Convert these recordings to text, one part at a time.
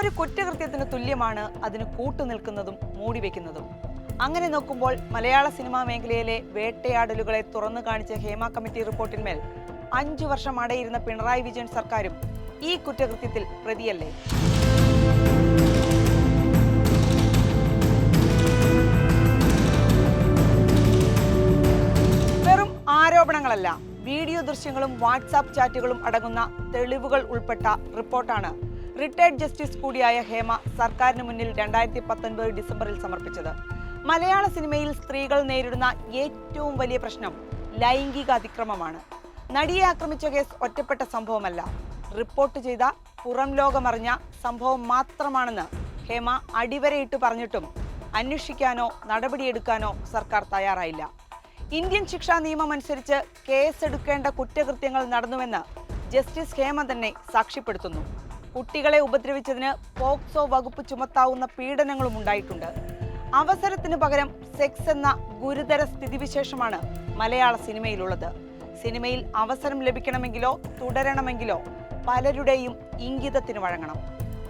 ഒരു കുറ്റകൃത്യത്തിന് തുല്യമാണ് അതിന് കൂട്ടുനിൽക്കുന്നതും മൂടിവെക്കുന്നതും അങ്ങനെ നോക്കുമ്പോൾ മലയാള സിനിമാ മേഖലയിലെ വേട്ടയാടലുകളെ തുറന്നു കാണിച്ച ഹേമ കമ്മിറ്റി റിപ്പോർട്ടിന്മേൽ അഞ്ചു വർഷം അടയിരുന്ന പിണറായി വിജയൻ സർക്കാരും ഈ കുറ്റകൃത്യത്തിൽ പ്രതിയല്ലേ? വെറും ആരോപണങ്ങളല്ല വീഡിയോ ദൃശ്യങ്ങളും വാട്സാപ്പ് ചാറ്റുകളും അടങ്ങുന്ന തെളിവുകൾ ഉൾപ്പെട്ട റിപ്പോർട്ടാണ്. റിട്ടയർഡ് ജസ്റ്റിസ് കൂടിയായ ഹേമ സർക്കാരിന് മുന്നിൽ രണ്ടായിരത്തി പത്തൊൻപത് ഡിസംബറിൽ സമർപ്പിച്ചത്. മലയാള സിനിമയിൽ സ്ത്രീകൾ നേരിടുന്ന ഏറ്റവും വലിയ പ്രശ്നം ലൈംഗിക അതിക്രമമാണ്. നടിയെ ആക്രമിച്ച കേസ് ഒറ്റപ്പെട്ട സംഭവമല്ല. റിപ്പോർട്ട് ചെയ്ത പുറം ലോകമറിഞ്ഞ സംഭവം മാത്രമാണെന്ന് ഹേമ അടിവരയിട്ട് പറഞ്ഞിട്ടും അന്വേഷിക്കാനോ നടപടിയെടുക്കാനോ സർക്കാർ തയ്യാറായില്ല. ഇന്ത്യൻ ശിക്ഷാ നിയമം അനുസരിച്ച് കേസെടുക്കേണ്ട കുറ്റകൃത്യങ്ങൾ നടന്നുവെന്ന് ജസ്റ്റിസ് ഹേമ തന്നെ സാക്ഷ്യപ്പെടുത്തുന്നു. കുട്ടികളെ ഉപദ്രവിച്ചതിന് പോക്സോ വകുപ്പ് ചുമത്താവുന്ന പീഡനങ്ങളും ഉണ്ടായിട്ടുണ്ട്. അവസരത്തിന് പകരം സെക്സ് എന്ന ഗുരുതര സ്ഥിതിവിശേഷമാണ് മലയാള സിനിമയിലുള്ളത്. സിനിമയിൽ അവസരം ലഭിക്കണമെങ്കിലോ തുടരണമെങ്കിലോ പലരുടെയും ഇംഗിതത്തിന് വഴങ്ങണം.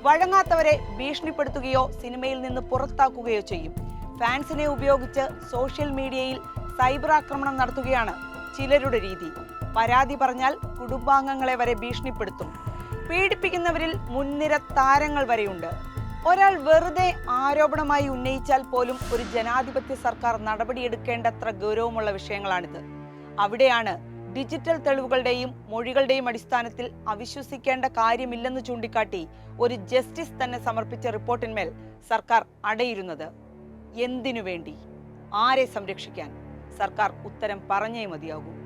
വഴങ്ങാത്തവരെ ഭീഷണിപ്പെടുത്തുകയോ സിനിമയിൽ നിന്ന് പുറത്താക്കുകയോ ചെയ്യും. ഫാൻസിനെ ഉപയോഗിച്ച് സോഷ്യൽ മീഡിയയിൽ സൈബർ ആക്രമണം നടത്തുകയാണ് ചിലരുടെ രീതി. പരാതി പറഞ്ഞാൽ കുടുംബാംഗങ്ങളെ വരെ ഭീഷണിപ്പെടുത്തും. പീഡിപ്പിക്കുന്നവരിൽ മുൻനിര താരങ്ങൾ വരെയുണ്ട്. ഒരാൾ വെറുതെ ആരോപണമായി ഉന്നയിച്ചാൽ പോലും ഒരു ജനാധിപത്യ സർക്കാർ നടപടിയെടുക്കേണ്ടത്ര ഗൗരവമുള്ള വിഷയങ്ങളാണിത്. അവിടെയാണ് ഡിജിറ്റൽ തെളിവുകളുടെയും മൊഴികളുടെയും അടിസ്ഥാനത്തിൽ അവിശ്വസിക്കേണ്ട കാര്യമില്ലെന്ന് ചൂണ്ടിക്കാട്ടി ഒരു ജസ്റ്റിസ് തന്നെ സമർപ്പിച്ച റിപ്പോർട്ടിന്മേൽ സർക്കാർ അടയിരുന്നത്. എന്തിനു വേണ്ടി? ആരെ സംരക്ഷിക്കാൻ? സർക്കാർ ഉത്തരം പറഞ്ഞേ മതിയാകൂ.